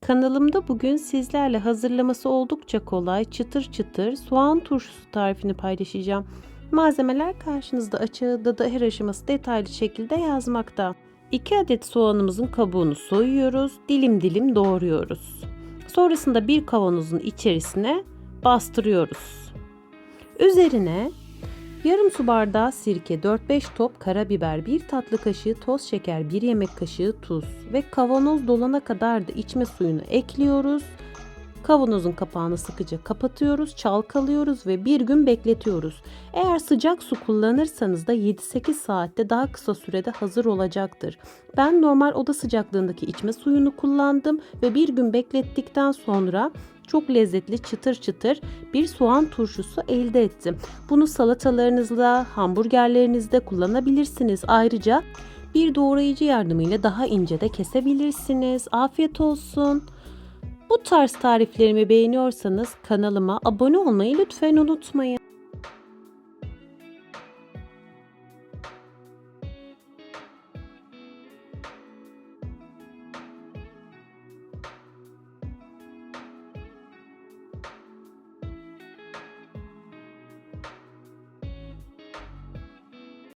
Kanalımda bugün sizlerle hazırlaması oldukça kolay çıtır çıtır soğan turşusu tarifini paylaşacağım. Malzemeler karşınızda açığında da her aşaması detaylı şekilde yazmakta. 2 adet soğanımızın kabuğunu soyuyoruz, dilim dilim doğruyoruz. Sonrasında bir kavanozun içerisine bastırıyoruz. Üzerine Yarım su bardağı sirke, 4-5 top karabiber, 1 tatlı kaşığı toz şeker, 1 yemek kaşığı tuz ve kavanoz dolana kadar da içme suyunu ekliyoruz. Kavanozun kapağını sıkıca kapatıyoruz, çalkalıyoruz ve bir gün bekletiyoruz. Eğer sıcak su kullanırsanız da 7-8 saatte daha kısa sürede hazır olacaktır. Ben normal oda sıcaklığındaki içme suyunu kullandım ve bir gün beklettikten sonra çok lezzetli çıtır çıtır bir soğan turşusu elde ettim. Bunu salatalarınızla, hamburgerlerinizde kullanabilirsiniz. Ayrıca bir doğrayıcı yardımıyla daha ince de kesebilirsiniz. Afiyet olsun. Bu tarz tariflerimi beğeniyorsanız kanalıma abone olmayı lütfen unutmayın.